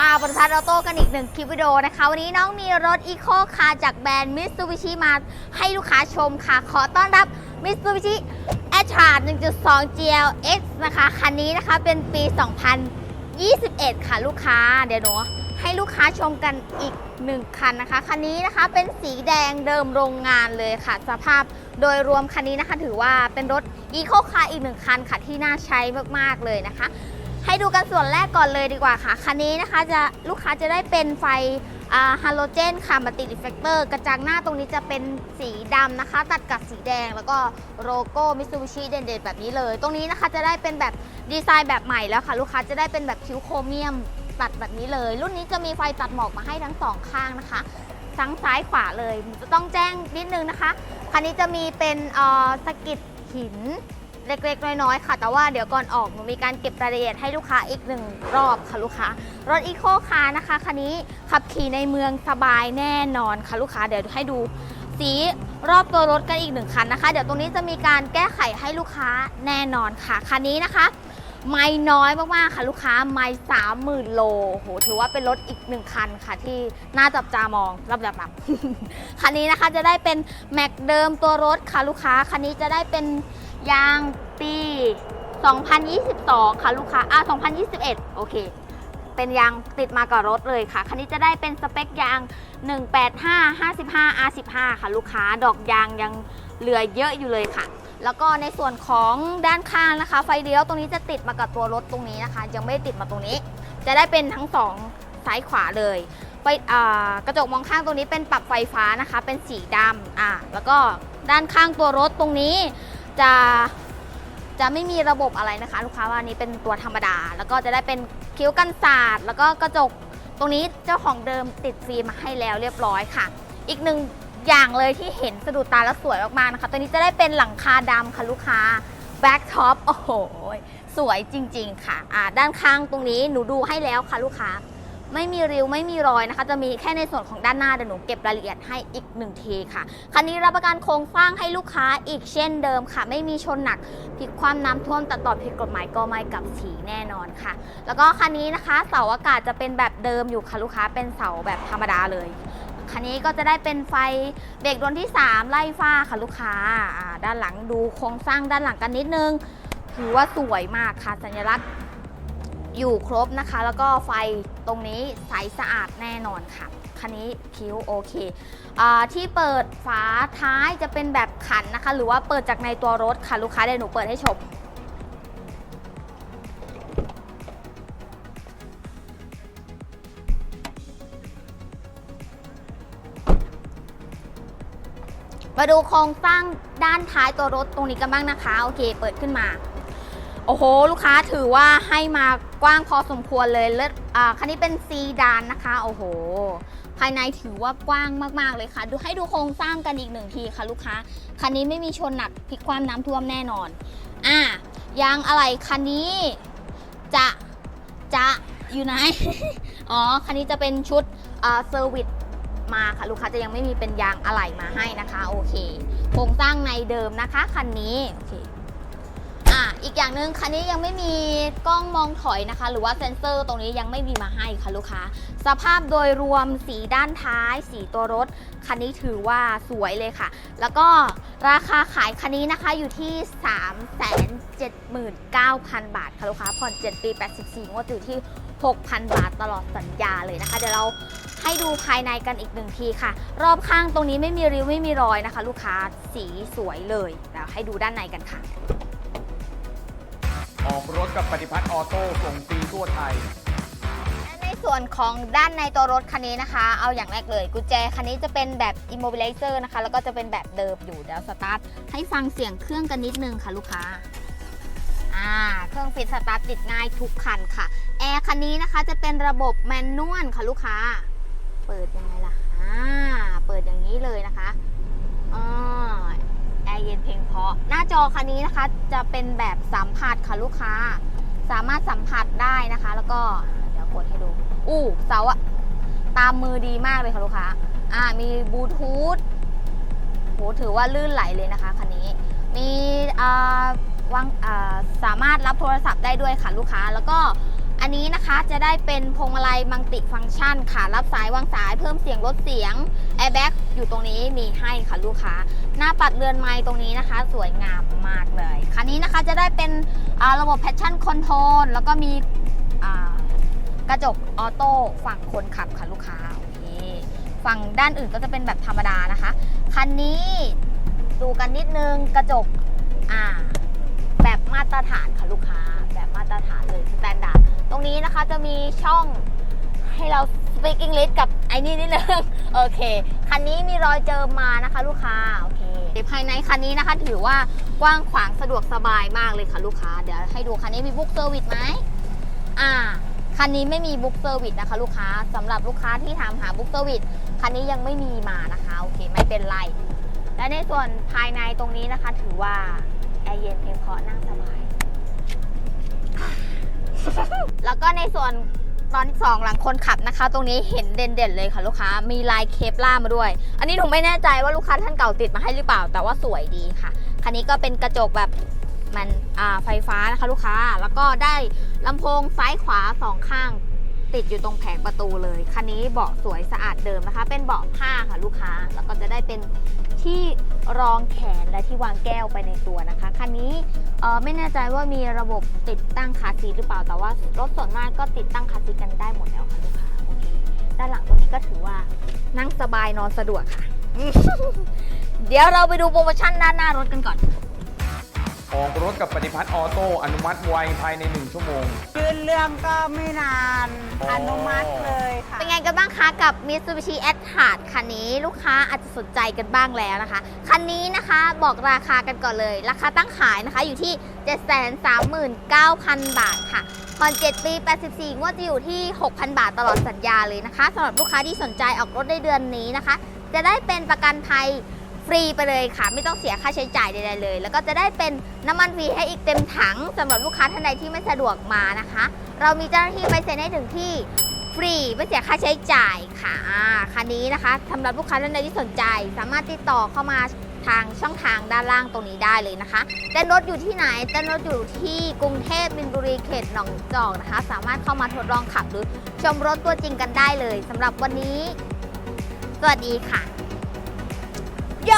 ฟ้าบริษัทออโต้กันอีกหนึ่งคลิปวิดีโอนะคะ วันนี้น้องมีรถอีโคคาจากแบรนด์มิ t ซูบิชิมาให้ลูกค้าชมค่ะ ขอต้อนรับมิ t ซูบิชิแอชาร์ด1.2 GLX นะคะ คันนี้นะคะเป็นปี 2021 ค่ะลูกค้า เดี๋ยวหนูให้ลูกค้าชมกันอีกหนึ่งคันนะคะ คันนี้นะคะเป็นสีแดงเดิมโรงงานเลยค่ะ สภาพโดยรวมคันนี้นะคะถือว่าเป็นรถอีโคคาอีกหนึ่งคันค่ะที่น่าใช้มากๆเลยนะคะ ให้ดูกันส่วนแรกก่อนเลยดีกว่าค่ะ คันนี้นะคะจะลูกค้าจะได้เป็นไฟฮาโลเจนค่ะมาติดรีเฟกเตอร์ กระจังหน้าตรงนี้จะเป็นสีดำนะคะ ตัดกับสีแดงแล้วก็โลโก้มิซูบิชิเด่นๆแบบนี้เลย ตรงนี้นะคะจะได้เป็นแบบดีไซน์แบบใหม่แล้วค่ะ ลูกค้าจะได้เป็นแบบคิ้วโครเมียมตัดแบบนี้เลย รุ่นนี้จะมีไฟตัดหมอกมาให้ทั้งสองข้างนะคะ ทั้งซ้ายขวาเลย จะต้องแจ้งนิดนึงนะคะ คันนี้จะมีเป็นสกิดหิน เล็กๆ น้อยๆ ค่ะ แต่ว่าเดี๋ยวก่อนออกหนูมีการเก็บรายละเอียดให้ลูกค้าอีกหนึ่งรอบค่ะลูกค้ารถอีโคคาร์นะคะคันนี้ขับขี่ในเมืองสบายแน่นอนค่ะลูกค้าเดี๋ยวให้ดูสีรอบตัวรถกันอีกหนึ่งคันนะคะ เดี๋ยวตรงนี้จะมีการแก้ไขให้ลูกค้าแน่นอนค่ะคันนี้นะคะไม่น้อยมากๆค่ะลูกค้าไม่สามหมื่นโลโหถือว่าเป็นรถอีกหนึ่งคันค่ะที่น่าจับตามองรับรับรับคันนี้นะคะจะได้เป็นแม็กเดิมตัวรถค่ะลูกค้าคันนี้จะได้เป็น ยางปี 2022 ค่ะลูกค้า อะ2021 โอเค เป็นยางติดมากับรถเลยค่ะ คันนี้จะได้เป็นสเปคยาง 185 55 R15 ค่ะลูกค้า ดอกยางยังเหลือเยอะอยู่เลยค่ะ แล้วก็ในส่วนของด้านข้างนะคะ ไฟเลี้ยวตรงนี้จะติดมากับตัวรถตรงนี้นะคะ ยังไม่ได้ติดมาตรงนี้ จะได้เป็นทั้งสองซ้ายขวาเลยไฟกระจกมองข้างตรงนี้เป็นปรับไฟฟ้านะคะ เป็นสีดำอ่าแล้วก็ด้านข้างตัวรถตรงนี้ จะจะไม่มีระบบอะไรนะคะ ลูกค้าว่านี้เป็นตัวธรรมดา แล้วก็จะได้เป็นคิ้วกันศาสตร์แล้วก็กระจกตรงนี้เจ้าของเดิมติดฟิล์มมาให้แล้วเรียบร้อยค่ะ อีกหนึ่งอย่างเลยที่เห็นสะดุดตาแล้วสวยมากๆนะคะ ตัวนี้จะได้เป็นหลังคาดำค่ะลูกค้าแบ็กท็อปโอ้โหสวยจริง ๆ ค่ะด้านข้างตรงนี้หนูดูให้แล้วค่ะลูกค้า ไม่มีริ้วไม่มีรอยนะคะ จะมีแค่ในส่วนของด้านหน้าเดี๋ยวหนูเก็บรายละเอียดให้อีกหนึ่งทีค่ะ คันนี้รับประกันโครงสร้างให้ลูกค้าอีกเช่นเดิมค่ะ ไม่มีชนหนักพลิกความน้ำท่วมตัดต่อผิดกฎหมายก็ไม่กลับสีแน่นอนค่ะ แล้วก็คันนี้นะคะเสาอากาศจะเป็นแบบเดิมอยู่ค่ะลูกค้าเป็นเสาแบบธรรมดาเลยคันนี้ก็จะได้เป็นไฟเบรกดวงที่ 3 ไล่ฟ้าค่ะลูกค้าอ่าด้านหลังดูโครงสร้างด้านหลังกันนิดนึง ถือว่าสวยมากค่ะสัญลักษณ์ อยู่ครบนะคะ แล้วก็ไฟตรงนี้ใสสะอาดแน่นอนค่ะ คันนี้คิ้วโอเคอที่เปิดฝาท้ายจะเป็นแบบขันนะคะ หรือว่าเปิดจากในตัวรถค่ะ ลูกค้าเดี๋ยวหนูเปิดให้ชมมาดูโครงสร้างด้านท้ายตัวรถตรงนี้กันบ้างนะคะ โอเค เปิดขึ้นมา อ้โห ลูกค้าถือว่าให้มากว้างพอสมควรเลยเลิศอ่าคันนี้เป็นซีดานนะคะ โอ้โห ภายในถือว่ากว้างมากๆเลยค่ะ ดูให้ดูโครงสร้างกันอีกหนึ่งทีค่ะ ลูกค้า คันนี้ไม่มีชนหนักพลิกความน้ำท่วมแน่นอน อ่ายางอะไรคันนี้จะจะอยู่ไหน อ๋อ คันนี้จะเป็นชุดอ่าเซอร์วิสมาค่ะ ลูกค้าจะยังไม่มีเป็นยางอะไหล่มาให้นะคะ โอเค โครงสร้างในเดิมนะคะ คันนี้ โอเค อีกอย่างหนึ่งคันนี้ยังไม่มีกล้องมองถอยนะคะ หรือว่าเซ็นเซอร์ตรงนี้ยังไม่มีมาให้ค่ะลูกค้า สภาพโดยรวมสีด้านท้าย สีตัวรถ คันนี้ถือว่าสวยเลยค่ะ แล้วก็ราคาขายคันนี้นะคะอยู่ที่ 379,000 บาทค่ะลูกค้าผ่อน 7 ปี 84งวดอยู่ที่ 6,000 บาทตลอดสัญญาเลยนะคะ เดี๋ยวเราให้ดูภายในกันอีกหนึ่งทีค่ะ รอบข้างตรงนี้ไม่มีริ้วไม่มีรอยนะคะ ลูกค้าสีสวยเลยเดี๋ยวให้ดูด้านในกันค่ะ ออกรถกับปฏิพัฒน์ออโต้ส่งฟรีทั่วไทย และในส่วนของด้านในตัวรถคันนี้นะคะ เอาอย่างแรกเลย กุญแจคันนี้จะเป็นแบบ immobilizer นะคะ แล้วก็จะเป็นแบบเดิมอยู่เดี๋ยวสตาร์ทให้ฟังเสียงเครื่องกันนิดนึงค่ะลูกค้าอ่าเครื่องฟิตสตาร์ทติดง่ายทุกคันค่ะ แอร์คันนี้นะคะจะเป็นระบบแมนนวลค่ะลูกค้า เปิดยังไงล่ะอ่าเปิดอย่างนี้เลยนะคะอ่าแอ เย็นเพลงเพราะ หน้าจอคันนี้นะคะจะเป็นแบบสัมผัสค่ะลูกค้า สามารถสัมผัสได้นะคะ แล้วก็เดี๋ยวกดให้ดู อู้เสาอะตามมือดีมากเลยค่ะลูกค้า อ่ามีบลูทูธโหถือว่าลื่นไหลเลยนะคะคันนี้ มีอ่าวางอ่าสามารถรับโทรศัพท์ได้ด้วยค่ะลูกค้า แล้วก็ อันนี้นะคะจะได้เป็นพวงมาลัยมังติฟังก์ชันค่ะ รับสายวางสายเพิ่มเสียงลดเสียงแอร์แบ็กอยู่ตรงนี้มีให้ค่ะลูกค้า หน้าปัดเรือนไม้ตรงนี้นะคะ สวยงามมากเลย คันนี้นะคะจะได้เป็นระบบแพชชั่นคอนโทรลแล้วก็มีกระจกออโต้ฝั่งคนขับค่ะลูกค้าโอเคฝั่งด้านอื่นก็จะเป็นแบบธรรมดานะคะ คันนี้ดูกันนิดนึงกระจกอ่าแบบมาตรฐานค่ะลูกค้า แบบมาตรฐานเลยสแตนดาร์ด ตรงนี้นะคะจะมีช่องให้เรา speak English กับไอ้นี่นิดนึง โอเค คันนี้มีรอยเจิมมานะคะ ลูกค้า โอเคภายในคันนี้นะคะ ถือว่ากว้างขวางสะดวกสบายมากเลยค่ะลูกค้า เดี๋ยวให้ดูคันนี้มีบุ๊กเซอร์วิสไหมอ่า คันนี้ไม่มีบุ๊กเซอร์วิสนะคะ ลูกค้าสำหรับลูกค้าที่ถามหาบุ๊กเซอร์วิสคันนี้ยังไม่มีมานะคะ โอเค ไม่เป็นไร และในส่วนภายในตรงนี้นะคะ ถือว่าแอร์เย็นเพียงพอนั่งสบาย แล้วก็ในส่วนตอนที่สองหลังคนขับนะคะ ตรงนี้เห็นเด่นๆเลยค่ะลูกค้า มีลายเคปล่ามาด้วย อันนี้หนูไม่แน่ใจว่าลูกค้าท่านเก่าติดมาให้หรือเปล่า แต่ว่าสวยดีค่ะ คันนี้ก็เป็นกระจกแบบมันอ่าไฟฟ้านะคะลูกค้า แล้วก็ได้ลำโพงซ้ายขวาสองข้าง ติดอยู่ตรงแผงประตูเลย คันนี้เบาะสวยสะอาดเดิมนะคะ เป็นเบาะผ้าค่ะลูกค้า แล้วก็จะได้เป็นที่รองแขนและที่วางแก้วไปในตัวนะคะ คันนี้ไม่แน่ใจว่ามีระบบติดตั้งคาซีหรือเปล่า แต่ว่ารถส่วนมากก็ติดตั้งคาซีกันได้หมดแล้วค่ะลูกค้า โอเค ด้านหลังตรงนี้ก็ถือว่านั่งสบายนอนสะดวกค่ะ เดี๋ยวเราไปดูโปรโมชั่นด้านหน้ารถกันก่อน ออกรถกับปฏิพัฒน์ออโต้อนุมัติไวภายใน 1 ชั่วโมง ยื่นเรื่องก็ไม่นาน อ๋ออ อนุมัติเลยค่ะ เป็นไงกันบ้างคะกับ Mitsubishi a t r a คันนี้ลูกค้าอาจจะสนใจกันบ้างแล้วนะคะ คันนี้นะคะบอกราคากันก่อนเลย ราคาตั้งขายนะคะอยู่ที่ 739,000 บาทค่ะผ่อน7ปี 84 งวดจะอยู่ที่ 6,000 บาทตลอดสัญญาเลยนะคะสำหรับลูกค้าที่สนใจออกรถในเดือนนี้นะคะ จะได้เป็นประกันภัย ฟรีไปเลยค่ะ ไม่ต้องเสียค่าใช้จ่ายใดๆเลย แล้วก็จะได้เป็นน้ำมันฟรีให้อีกเต็มถังสำหรับลูกค้าท่านใดที่ไม่สะดวกมานะคะ เรามีเจ้าหน้าที่ไปเซ็นให้ถึงที่ฟรีไม่เสียค่าใช้จ่ายค่ะคันนี้นะคะสำหรับลูกค้าท่านใดที่สนใจ สามารถติดต่อเข้ามาทางช่องทางด้านล่างตรงนี้ได้เลยนะคะเต้นรถอยู่ที่ไหนเต้นรถอยู่ที่กรุงเทพมินบุรีเขตหนองจอกนะคะ สามารถเข้ามาทดลองขับหรือชมรถตัวจริงกันได้เลยสำหรับวันนี้ สวัสดีค่ะ โย